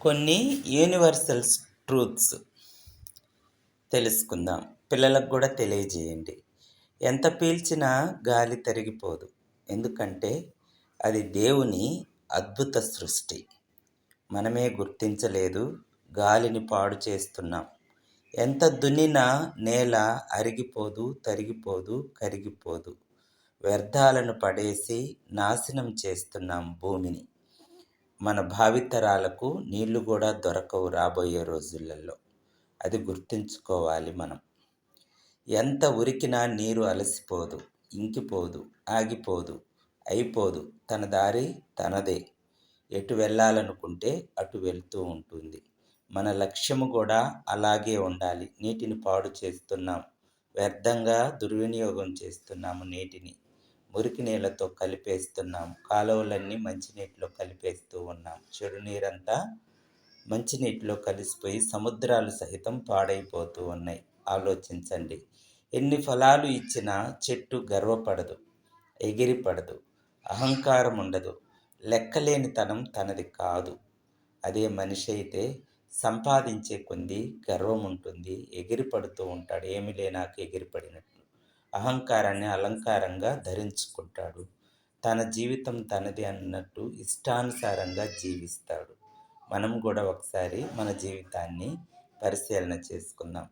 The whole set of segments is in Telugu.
కొన్ని యూనివర్సల్ ట్రూత్స్ తెలుసుకుందాం. పిల్లలకు కూడా తెలియజేయండి. ఎంత పీల్చినా గాలి తరిగిపోదు. ఎందుకంటే అది దేవుని అద్భుత సృష్టి. మనమే గుర్తించలేదు గాలిని పాడు చేస్తున్నాం. ఎంత దున్నినా నేల అరిగిపోదు తరిగిపోదు కరిగిపోదు. వ్యర్థాలను పడేసి నాశనం చేస్తున్నాం భూమిని. మన భావితరాలకు నీళ్ళు కూడా దొరకవు రాబోయే రోజులలో. అది గుర్తుంచుకోవాలి మనం. ఎంత ఉరికినా నీరు అలసిపోదు ఇంకిపోదు ఆగిపోదు అయిపోదు. తన దారి తనదే. ఎటు వెళ్ళాలనుకుంటే అటు వెళ్తూ ఉంటుంది. మన లక్ష్యము కూడా అలాగే ఉండాలి. నీటిని పాడు చేస్తున్నాం. వ్యర్థంగా దుర్వినియోగం చేస్తున్నాము నీటిని. మురికి నీళ్ళతో కలిపేస్తున్నాం. కాలువలన్నీ మంచినీటిలో కలిపేస్తూ ఉన్నాం. చెడు నీరంతా మంచినీటిలో కలిసిపోయి సముద్రాలు సహితం పాడైపోతూ ఉన్నాయి. ఆలోచించండి. ఎన్ని ఫలాలు ఇచ్చినా చెట్టు గర్వపడదు ఎగిరిపడదు అహంకారం ఉండదు. లెక్కలేనితనం తనది కాదు. అదే మనిషి అయితే సంపాదించే కొంది గర్వం ఉంటుంది ఎగిరిపడుతూ ఉంటాడు. ఏమి లేనాక ఎగిరిపడినట్టు. అహంకారాన్ని అలంకారంగా ధరించుకుంటాడు. తన జీవితం తనది అన్నట్టు ఇష్టానుసారంగా జీవిస్తాడు. మనం కూడా ఒకసారి మన జీవితాన్ని పరిశీలన చేసుకుందాం.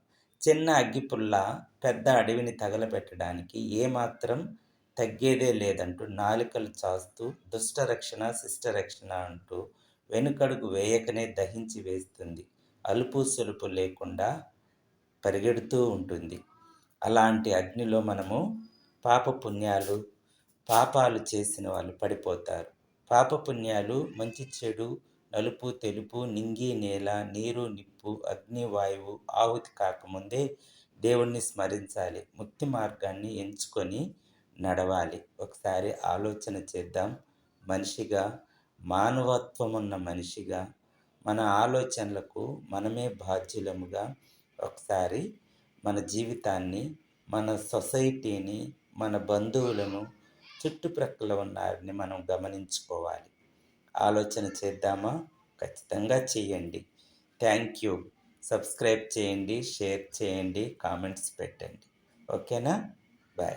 చిన్న అగ్గిపుల్ల పెద్ద అడవిని తగలబెట్టడానికి ఏమాత్రం తగ్గేదే లేదంటూ నాలికలు చాస్తూ దుష్టరక్షణ శిష్టరక్షణ అంటూ వెనుకడుగు వేయకనే దహించి వేస్తుంది. అలుపు సులుపు లేకుండా పరిగెడుతూ ఉంటుంది. అలాంటి అగ్నిలో మనము పాప పుణ్యాలు పాపాలు చేసిన వాళ్ళు పడిపోతారు. పాప పుణ్యాలు మంచి చెడు నలుపు తెలుపు నింగి నేల నీరు నిప్పు అగ్ని వాయువు ఆహుతి కాకముందే దేవుణ్ణి స్మరించాలి. ముక్తి మార్గాన్ని ఎంచుకొని నడవాలి. ఒకసారి ఆలోచన చేద్దాం. మనిషిగా మానవత్వం ఉన్న మనిషిగా మన ఆలోచనలకు మనమే బాధ్యులముగా ఒకసారి మన జీవితాన్ని మన సొసైటీని మన బంధువులను చుట్టుప్రక్కల ఉన్నారని మనం గమనించుకోవాలి. ఆలోచన చేద్దామా? ఖచ్చితంగా చేయండి. Thank you. సబ్స్క్రైబ్ చేయండి షేర్ చేయండి కామెంట్స్ పెట్టండి. ఓకేనా? బాయ్.